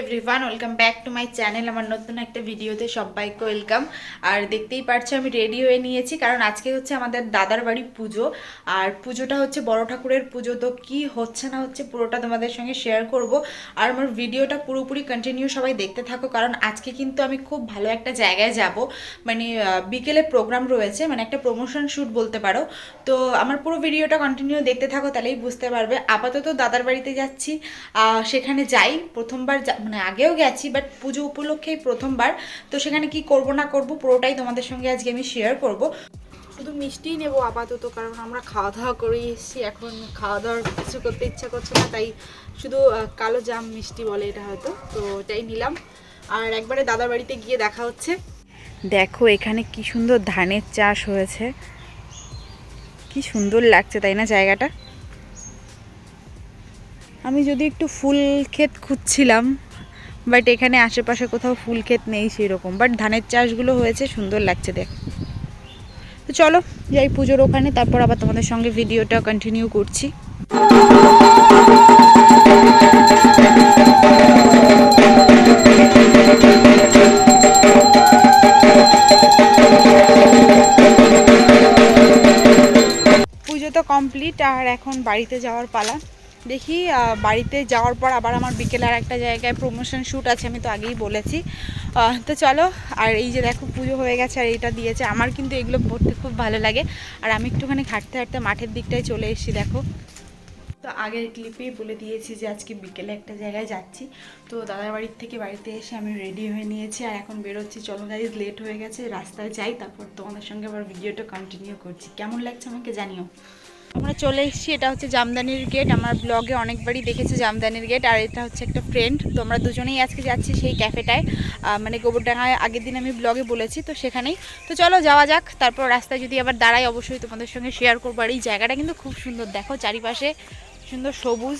Everyone, welcome back to my channel, আমার নতুন একটা ভিডিওতে সবাইকে ওয়েলকাম। আর দেখতেই পারছ, আমি রেডি হয়ে নিয়েছি, কারণ আজকে হচ্ছে আমাদের দাদার বাড়ি পুজো। আর পুজোটা হচ্ছে বড় ঠাকুরের পুজো, তো কি হচ্ছে না হচ্ছে পুরোটা তোমাদের সঙ্গে শেয়ার করব। আর আমার ভিডিওটা পুরোপুরি কন্টিনিউ সবাই দেখতে থাকো, কারণ আজকে কিন্তু আমি খুব ভালো একটা জায়গায় যাব। মানে বিকেলে প্রোগ্রাম রয়েছে মানে একটা প্রমোশন শ্যুট বলতে পারো। তো আমার পুরো ভিডিওটা কন্টিনিউ দেখতে থাকো, তাহলেই বুঝতে পারবে। আপাতত দাদার বাড়িতে যাচ্ছি সেখানে যাই, প্রথমবার মানে আগেও গেছি বাট পুজো উপলক্ষেই প্রথমবার। তো সেখানে কি করব না করব পুরোটাই তোমাদের সঙ্গে আজকে আমি শেয়ার করব। শুধু মিষ্টিই নেব আপাতত কারণ আমরা খাওয়া দাওয়া করে এসেছি এখন খাওয়া দাওয়ার কিছু করতে ইচ্ছা করছে না তাই শুধু কালো জাম মিষ্টি বলে এটা হয়তো তো এটাই নিলাম। আর একবারে দাদার বাড়িতে গিয়ে দেখা হচ্ছে। দেখো এখানে কি সুন্দর ধানের চাষ হয়েছে। কি সুন্দর লাগছে তাই না জায়গাটা? আমি যদি একটু ফুল ক্ষেত খুঁজছিলাম বাট এখানে আশেপাশে কোথাও ফুল ক্ষেত নেই সেই রকম বাট ধানের চাষগুলো হয়েছে, সুন্দর লাগছে দেখ। তো চলো, যাই পুজোর ওখানে, তারপর আবার তোমাদের সঙ্গে ভিডিওটা কন্টিনিউ করছি। পুজো তো কমপ্লিট আর এখন বাড়িতে যাওয়ার পালা। দেখি বাড়িতে যাওয়ার পর আবার আমার বিকেলে আর একটা জায়গায় প্রমোশন শ্যুট আছে, আমি তো আগেই বলেছি। তো চলো, আর এই যে দেখো, পুজো হয়ে গেছে আর এটা দিয়েছে। আমার কিন্তু এগুলো পড়তে খুব ভালো লাগে। আর আমি একটুখানি হাঁটতে হাঁটতে মাঠের দিকটায় চলে এসেছি, দেখো। তো আগের ক্লিপেই বলে দিয়েছি যে আজকে বিকেলে একটা জায়গায় যাচ্ছি। তো দাদার বাড়ির থেকে বাড়িতে এসে আমি রেডি হয়ে নিয়েছি, আর এখন বেরোচ্ছি। চলো গাইজ লেট হয়ে গেছে, রাস্তায় যাই, তারপর তোমাদের সঙ্গে আবার ভিডিওটা কন্টিনিউ করছি। কেমন লাগছে আমাকে জানিও। আমরা চলে এসেছি, এটা হচ্ছে জামদানির গেট আমার ব্লগে অনেকবারই দেখেছি জামদানির গেট আর এটা হচ্ছে একটা ফ্রেন্ড তো আমরা দুজনেই আজকে যাচ্ছি সেই ক্যাফেটায় মানে গোবরডাঙ্গায় আগের দিন আমি ব্লগে বলেছি, তো সেখানেই। তো চলো যাওয়া যাক, তারপর রাস্তায় যদি আবার দাঁড়াই, অবশ্যই তোমাদের সঙ্গে শেয়ার করব। আর এই জায়গাটা কিন্তু খুব সুন্দর, দেখো চারিপাশে সুন্দর সবুজ।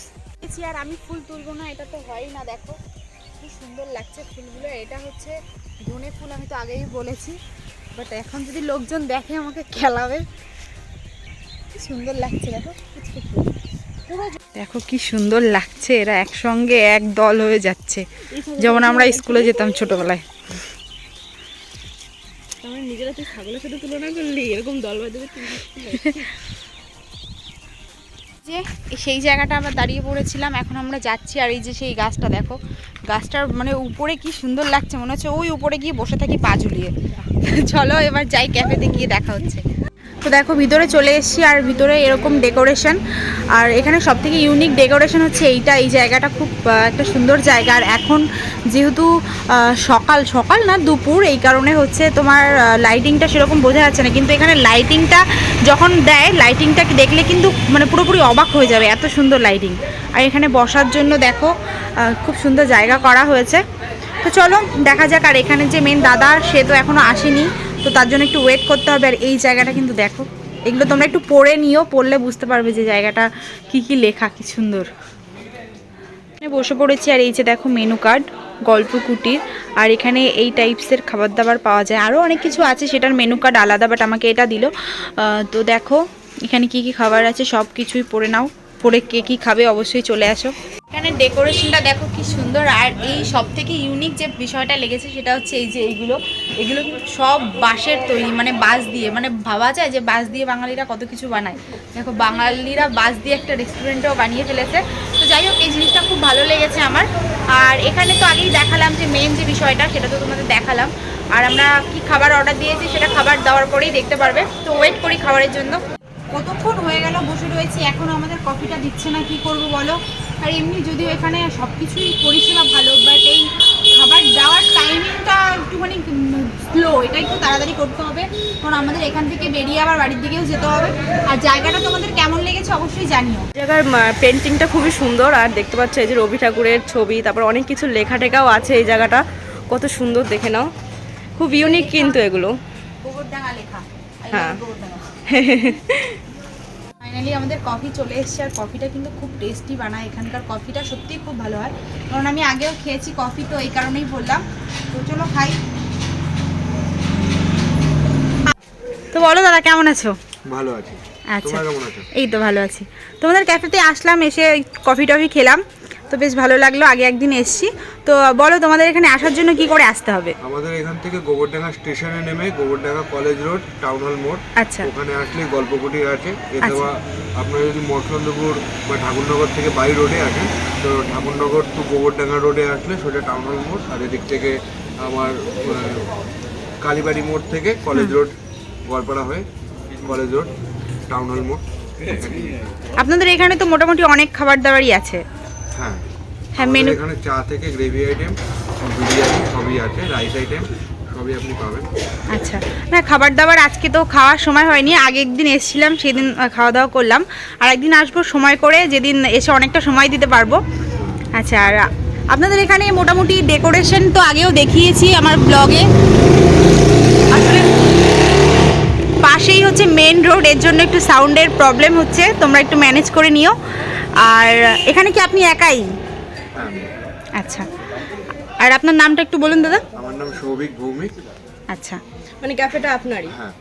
আর আমি ফুল তুলবো না, এটা তো হয়ই না, দেখো। কি সুন্দর লাগছে ফুলগুলো, এটা হচ্ছে ধনে ফুল, আমি তো আগেই বলেছি। বাট এখন যদি লোকজন দেখে, আমাকে খেলাবে। সুন্দর লাগছে দেখো দেখো কি সুন্দর লাগছে এরা একসঙ্গে এক দল হয়ে যাচ্ছে। যেমন আমরা স্কুলে যেতাম ছোটবেলায়। নিজেরা তুই ছাগলের সাথে তুলনা করলি এরকম দল বাঁধবে যে সেই জায়গাটা আমরা দাঁড়িয়ে পড়েছিলাম এখন আমরা যাচ্ছি আর এই যে সেই গাছটা দেখো। গাছটার মানে উপরে কি সুন্দর লাগছে মনে হচ্ছে ওই উপরে গিয়ে বসে থাকি পা ঝুলিয়ে। চলো এবার যাই ক্যাফেতে গিয়ে দেখা হচ্ছে। তো দেখো, ভিতরে চলে এসেছি আর ভিতরে এরকম ডেকোরেশন আর এখানে সব থেকে ইউনিক ডেকোরেশন হচ্ছে এইটা। এই জায়গাটা খুব একটা সুন্দর জায়গা। আর এখন যেহেতু সকাল সকাল না, দুপুর, এই কারণে হচ্ছে তোমার লাইটিংটা সেরকম বোঝা যাচ্ছে না। কিন্তু এখানে লাইটিংটা যখন দেয় লাইটিংটা দেখলে কিন্তু মানে পুরোপুরি অবাক হয়ে যাবে এত সুন্দর লাইটিং আর এখানে বসার জন্য দেখো খুব সুন্দর জায়গা করা হয়েছে। তো চলো, দেখা যাক। আর এখানে যে মেন দাদা, সে তো এখনও আসেনি। তো তার জন্য একটু ওয়েট করতে হবে আর এই জায়গাটা কিন্তু দেখো। এগুলো তোমরা একটু পড়ে নিও, পড়লে বুঝতে পারবে যে জায়গাটা কি কি লেখা, কি সুন্দর। বসে পড়েছি আর এই যে দেখো মেনু কার্ড গল্প কুটির, আর এখানে এই টাইপসের খাবার দাবার পাওয়া যায়। আরও অনেক কিছু আছে, সেটার মেনু কার্ড আলাদা বাট আমাকে এটা দিল। তো দেখো, এখানে কি কি খাবার আছে সব কিছুই পড়ে নাও। পরে কে কী খাবে, অবশ্যই চলে আসো। এখানে ডেকোরেশনটা দেখো কি সুন্দর, আর এই সব থেকে ইউনিক যে বিষয়টা লেগেছে সেটা হচ্ছে এই যে এইগুলো। এগুলো কিন্তু সব বাঁশের তৈরি মানে বাঁশ দিয়ে মানে ভাবা যায় যে বাঁশ দিয়ে বাঙালিরা কত কিছু বানায়। দেখো, বাঙালিরা বাঁশ দিয়ে একটা রেস্টুরেন্টও বানিয়ে ফেলেছে। তো যাই হোক, এই জিনিসটা খুব ভালো লেগেছে আমার। আর এখানে তো আগেই দেখালাম যে মেন যে বিষয়টা, সেটা তো তোমাদের দেখালাম। আর আমরা কি খাবার অর্ডার দিয়েছি, সেটা খাবার দেওয়ার পরেই দেখতে পারবে। তো ওয়েট করি খাবারের জন্য। কতক্ষণ হয়ে গেল বসে রয়েছি এখনও আমাদের কফিটা দিচ্ছে না, কি করব বলো? আর এমনি যদিও এখানে সব কিছুই পরিষেবা ভালো বাট এই খাবার দেওয়ার টাইমিংটা একটুখানি স্লো এটা একটু তাড়াতাড়ি করতে হবে। কারণ আমাদের এখান থেকে বেরিয়ে আবার বাড়ির দিকেও যেতে হবে। আর জায়গাটা তোমাদের কেমন লেগেছে অবশ্যই জানিও। জায়গার পেন্টিংটা খুবই সুন্দর আর দেখতে পাচ্ছ এই যে রবি ঠাকুরের ছবি তারপর অনেক কিছু লেখা টেখাও আছে এই জায়গাটা। কত সুন্দর দেখে নাও। খুব ইউনিক কিন্তু এগুলো। লেখা। হ্যাঁ। ফাইনালি আমাদের কফি চলে এসছে আর কফিটা কিন্তু খুব টেস্টি বানায় এখানকার কফিটা সত্যিই খুব ভালো হয়। কারণ আমি আগেও খেয়েছি কফি তো এই কারণেই বললাম। তো চলো খাই। তো বলো দাদা কেমন আছো? ভালো আছি। আচ্ছা। এই তো ভালো আছি। তোমাদের ক্যাফেতে আসলাম এসে কফি টফি খেলাম। তো বেশ ভালো লাগল আগে একদিন এসছি। তো বলো তোমাদের এখানে আসার জন্য কি করে আসতে হবে? আমাদের এখান থেকে গোবরডাঙ্গা স্টেশনে নেমে Gobardanga college road town hall মোড়। আচ্ছা। ওখানে আসলে গল্পকুটি আছে। এছাড়া আপনারা যদি মঠচন্দ্রপুর বা ঠাকুরনগর থেকে বাই রোডে আসেন তো ঠাকুরনগর টু গোবরডাঙ্গা রোডে আসলে সোজা টাউন হল মোড় আর এদিক থেকে আমার কালীবাড়ি মোড় থেকে কলেজ রোড গোয়ালপাড়া হয়ে কলেজ রোড টাউন হল মোড়। আপনাদের এখানে তো মোটামুটি অনেক খাবার দাবারই আছে। হ্যাঁ। হ্যাঁ মেনু এখানে চা থেকে গ্রেভি আইটেম বিরিয়ানি সবই আছে রাইস আইটেম সবই আপনি পাবেন। আচ্ছা। না খাবার দাবার আজকে তো খাওয়ার সময় হয়নি। আগে একদিন এসেছিলাম সেদিন খাওয়া দাওয়া করলাম। আর একদিন আসব সময় করে যেদিন এসে অনেকটা সময় দিতে পারব। আচ্ছা আর আপনাদের এখানে মোটামুটি ডেকোরেশন তো আগেও দেখিয়েছি আমার ব্লগে আসলে পাশেই হচ্ছে মেন রোডের জন্য একটু সাউন্ডের প্রবলেম হচ্ছে। তোমরা একটু ম্যানেজ করে নিও। আর এখানে কি আপনি একাই? হ্যাঁ আচ্ছা। আর আপনার নামটা একটু বলুন দাদা। আমার নাম সৌভিক ভৌমিক। আচ্ছা। মানে ক্যাফেটা আপনারই। হ্যাঁ।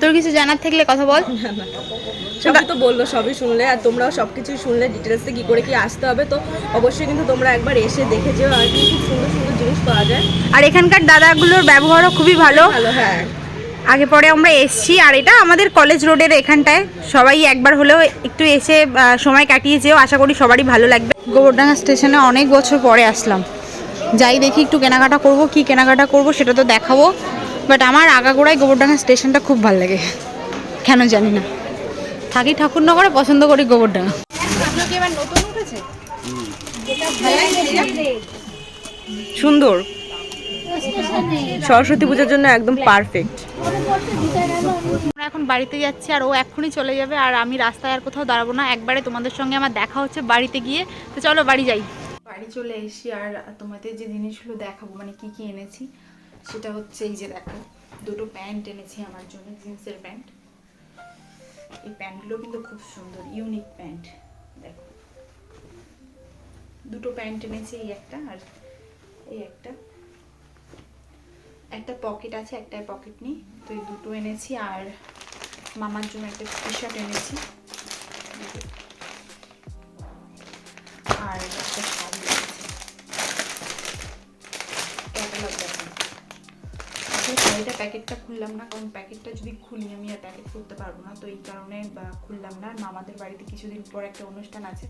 তোর কিছু জানার থাকলে কথা বল। সবাই তো বলল সবই শুনলে আর তোমরাও সব কিছুই শুনলে ডিটেলসে কি করে কি আসতে হবে তো অবশ্যই কিন্তু তোমরা একবার এসে দেখে যেও আর কি খুব সুন্দর সুন্দর জিনিস পাওয়া যায়। আর এখানকার দাদাগুলোর ব্যবহারও খুবই ভালো। ভালো হ্যাঁ। আগে পরে আমরা এসছি, আর এটা আমাদের কলেজ রোডের এখানটায়। সবাই একবার হলেও একটু এসে সময় কাটিয়েছেও আশা করি সবারই ভালো লাগবে। গোবরডাঙ্গা স্টেশনে অনেক বছর পরে আসলাম। যাই দেখি একটু কেনাকাটা করব, কি কেনাকাটা করব সেটা তো দেখাবো। বাট আমার আগাগোড়ায় গোবরডাঙ্গা স্টেশনটা খুব ভালো লাগে। কেন জানি না। থাকি ঠাকুরনগরে, পছন্দ করি গোবরডাঙ্গা। সুন্দর। সরস্বতী পূজার জন্য একদম পারফেক্ট আমরা এখন বাড়িতে যাচ্ছি আর ও এক্ষুনি চলে যাবে আর আমি রাস্তায় আর কোথাও দাঁড়াবো না। একবারে তোমাদের সঙ্গে আমার দেখা হচ্ছে বাড়িতে গিয়ে। তো চলো বাড়ি যাই। বাড়ি চলে এসেছি আর তোমাদের যে জিনিসগুলো দেখাবো মানে কি কি এনেছি, সেটা হচ্ছে এই যে দেখো, দুটো প্যান্ট এনেছি আমার জন্য, জিন্সের প্যান্ট। এই প্যান্টগুলো কিন্তু খুব সুন্দর, ইউনিক প্যান্ট, দেখো। দুটো প্যান্ট এনেছি, এই একটা আর এই একটা। একটা পকেট আছে, একটাই পকেট নেই। তো এই দুটো এনেছি আর মামার জন্য একটা টি শার্ট এনেছি। আর একটা শাড়ি শাড়িটা প্যাকেটটা খুললাম না, কারণ প্যাকেটটা যদি খুলি আমি আর প্যাকেট করতে পারব না। তো এই কারণে খুললাম না। আর মামাদের বাড়িতে কিছুদিন পর একটা অনুষ্ঠান আছে,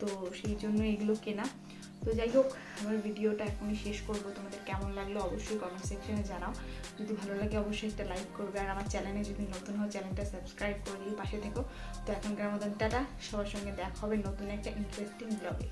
তো সেই জন্য এগুলো কেনা। তো যাই হোক, আমার ভিডিওটা এখনই শেষ করব। তোমাদের কেমন লাগল অবশ্যই কমেন্ট সেকশনে জানাও। যদি ভালো লাগে অবশ্যই একটা লাইক করবে। আর আমার চ্যানেলে যদি নতুন হয় চ্যানেলটা সাবস্ক্রাইব করে দিয়ে পাশে থেকো। তো এখনকার মতন টাটা। সবার সঙ্গে দেখা হবে নতুন একটা ইন্টারেস্টিং ব্লগে